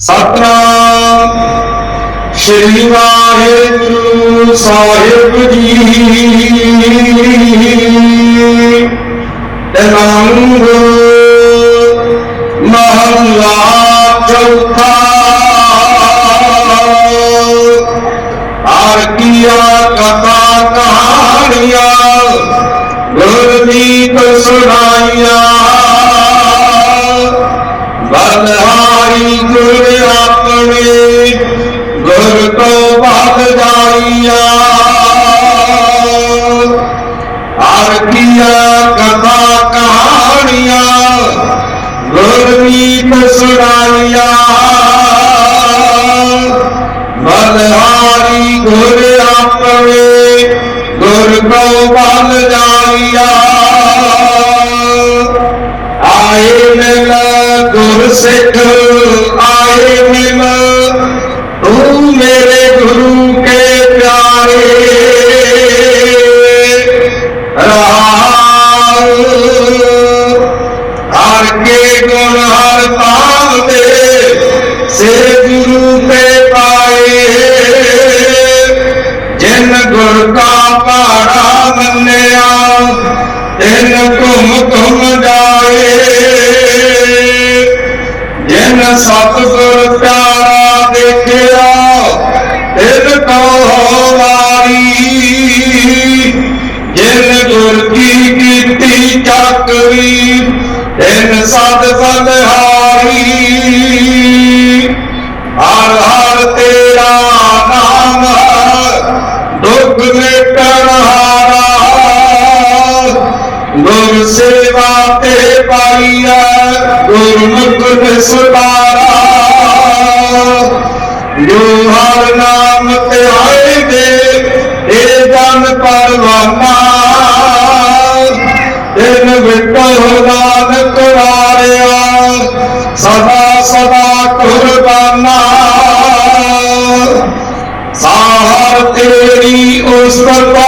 ਸਤਨਾਮ। ਸ਼੍ਰੀ ਵਾਹਿਗੁਰੂ ਸਾਹਿਬ ਜੀ। ਤਨੰਗ ਮਹਲਾ ਚੌਥਾ ਜਾਈਆ ਆਏ ਮਿਲ ਗੁਰ ਸਿੱਖ ਆਏ ਮਿਲ ਤੂੰ ਮੇਰੇ ਗੁਰੂ ਕੇ ਪਿਆਰੇ। ਰਹਾਉ ਹਰ ਕੇ ਗੁਣ ਹਰ ਪਾਉਂਦੇ ਸੇ ਗੁਰੂ ਤੇ ਪਾਏ ਜਿਨ ਗੁਰ ਕਾ ਪਾੜਾ ਮੰਨਿਆ ਤਿਨ ਜੋ ਹਰ ਨਾਮ ਤੇ ਦੇ, ਇਹ ਜਨ ਪਰਵਾਨਾ। ਤਿਨ ਵਿਟੋ ਨਾਨਕ ਵਾਰਿਆ, ਸਦਾ ਸਦਾ ਕੁਰਬਾਨਾ। ਸਾਹਰ ਤੇਰੀ ਉਸ ਜੋ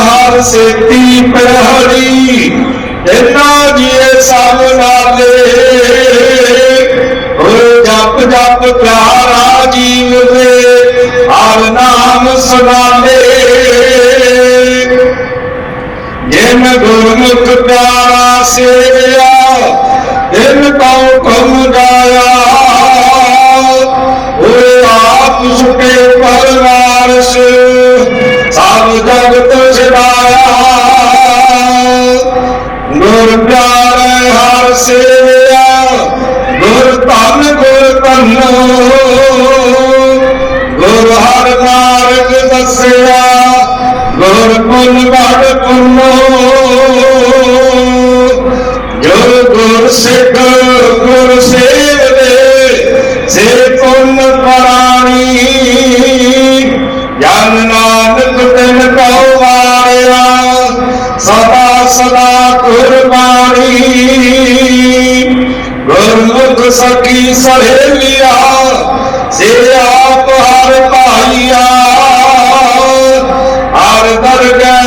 ਹਰ ਸੇਤੀ ਪ੍ਰਹਰੀ ਤਿਨਾ ਜੀਏ ਸਭ ਨਾਲੇ ਓ ਜਪ ਜਪ ਪਿਆਰਾ ਜੀਵਦੇ ਹਰ ਨਾਮ ਸੁਨਾਲੇ ਜਿਨ ਗੁਰਮੁਖ ਪਿਆਰਾ ਸੇਵਿਆ ਦਿਨ ਕਉ ਕਮ ਗੁਰ ਹਰ ਮਾਰਗ ਦੱਸਿਆ, ਗੁਰ ਪੁੰਨ ਬੜ ਪੁੰਨੋ। ਜੋ ਗੁਰ ਸਿੱਖ, ਗੁਰ ਸੇਵਦੇ ਸੇ ਪੁੰਨ ਪਰਾਣੀ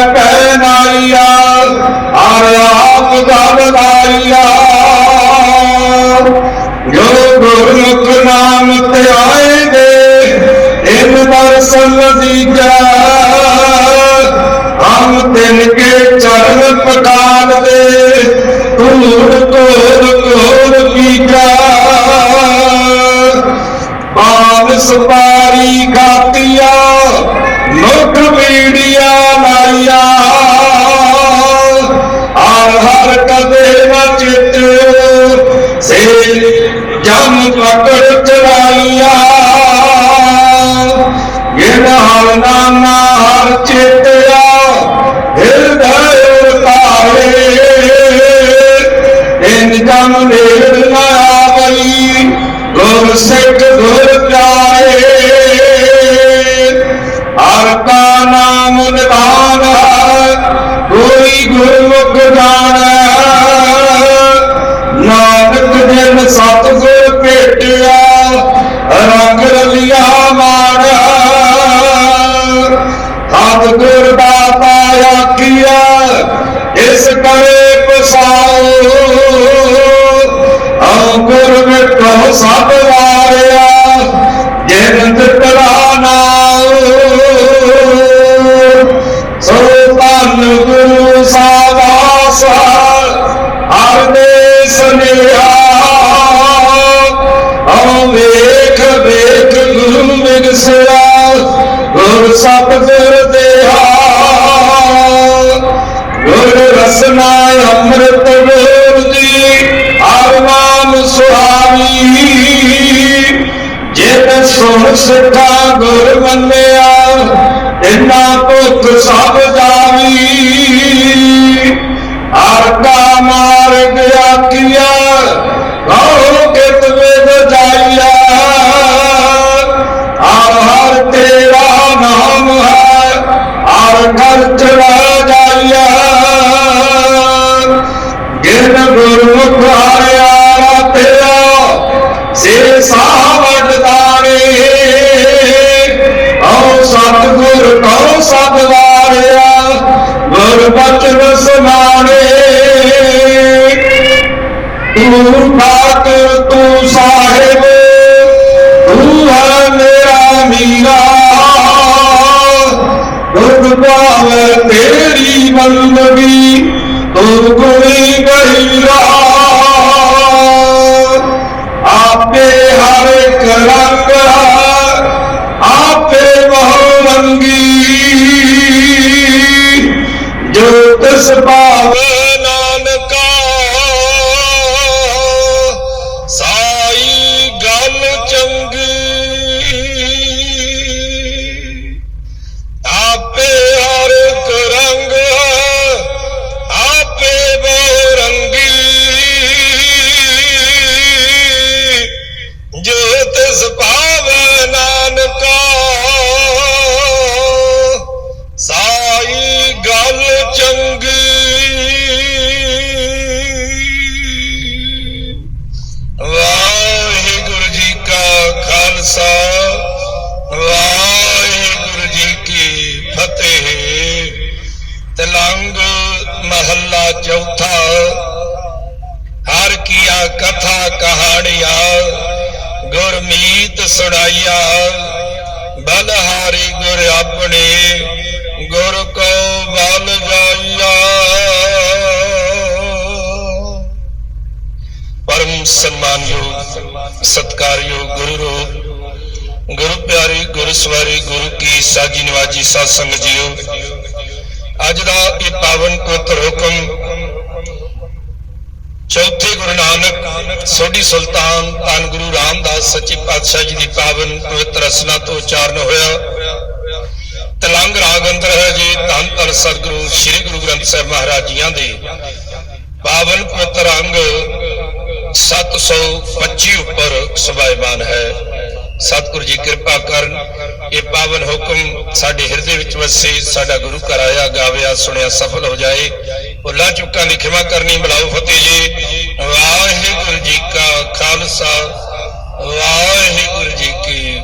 ਦਰਗਹਿ ਪੈ ਨਾਈਆ ਆਪ ਗਲ ਜੋ ਗੁਰਮੁਖ ਨਾਮ ਤੇ ਆਏ ਦੇ ਇਨ ਦਰਸ਼ਨ ਦੀਜੈ। ਹਮ ਤਿਨ ਕੇ ਚਰਨ ਪਕਾਰ ਦੇ ਧੂੜ ਕੋਰ ਕੋਰ ਪੀਜੈ। ਪਾਨ ਸੁਪਾਰੀ ਨਾਨਕ ਜਿਨ ਸਤਿਗੁਰ ਸਤਿਗੁਰ ਦੇਹਾ। ਗੁਰ ਰਸਨਾ ਅੰਮ੍ਰਿਤ ਵੇਦੀ ਆਰਮਾਨ ਸੁਹਾਵੀ। ਜਿਨ ਸੁਣ ਸਿੱਖਾ ਗੁਰ ਮੰਨਿਆ ਇਨਾ ਭੁੱਖ ਸਭ ਜਾਵੀ। ਆਰਕਾ ਮਾਰਗ ਆਖਿਆ ਗਿਰ ਗੁਰਮੁਖ ਹਰਿਆ ਤੇਰਾ ਸੇ ਸਾਵਡ ਦਾਰੇ ਓ ਸਤਿਗੁਰ ਕਉ ਸਤਵਾਰਿਆ ਗੁਰ ਬਚਨ ਸਮਾਣੇ ਤੂੰ ਠਾਕੁਰ, ਤੂੰ ਸਾਹਿਬ, ਤੂੰ ਹੈ ਮੇਰਾ ਮੀਰਾ। ਦੁੱਖ ਪਾਵੇ ਤੇਰੀ ਬੰਦਗੀ ਤੂੰ ਆਪੇ ਹਰ ਇੱਕ ਆਪੇ ਬਹੁ ਰੰਗੀ ਜੋ ਤਿਸ ਭਾਵੇ ਸਤਕਾਰਯੋਗ ਗੁਰੂ ਰੂਪ ਗੁਰੂ ਪਿਆਰੀ, ਗੁਰੂ ਸਵਾਰੀ, ਗੁਰੂ ਕੀ ਸਾਜੀ ਨਿਵਾਜੀ ਸਾਧ ਸੰਗਤ ਜੀਓ। ਅੱਜ ਦਾ ਇਹ ਪਾਵਨ ਪਵਿੱਤਰ ਹੁਕਮ ਚੌਥੇ ਗੁਰੂ ਨਾਨਕ, ਸੋਢੀ ਸੁਲਤਾਨ ਧੰਨ ਗੁਰੂ ਰਾਮਦਾਸ ਸੱਚੇ ਪਾਤਸ਼ਾਹ ਜੀ ਦੀ ਪਾਵਨ ਪਵਿੱਤਰ ਰਸਨਾ ਤੋਂ ਉਚਾਰਨ ਹੋਇਆ। ਤਲੰਗ ਰਾਗ ਅੰਦਰ ਹੈ ਜੀ ਧੰਨ ਧੰਨ ਸਤਿਗੁਰੂ, ਸ੍ਰੀ ਗੁਰੂ ਗ੍ਰੰਥ ਸਾਹਿਬ ਮਹਾਰਾਜ ਜੀਆਂ ਦੇ। ਪਾਵਨ ਪਵਿੱਤਰ ਅੰਗ 725 ਉੱਪਰ ਸੁਭਾਇਮਾਨ ਹੈ। ਸਤਿਗੁਰੂ ਜੀ ਕਿਰਪਾ ਕਰਨ ਇਹ ਪਾਵਨ ਹੁਕਮ ਸਾਡੇ ਹਿਰਦੇ ਵਿੱਚ ਵਸੇ, ਸਾਡਾ ਗੁਰੂ ਘਰ ਆਇਆ, ਗਾਵਿਆ, ਸੁਣਿਆ, ਸਫਲ ਹੋ ਜਾਏ। ਭੁੱਲਾਂ ਚੁੱਕਾਂ ਦੀ ਖਿਮਾ ਕਰਨੀ ਬਲਾਉ ਫਤਿਹ ਜੀ। ਵਾਹਿਗੁਰੂ ਜੀ ਕਾ ਖਾਲਸਾ, ਵਾਹਿਗੁਰੂ ਜੀ ਕੀ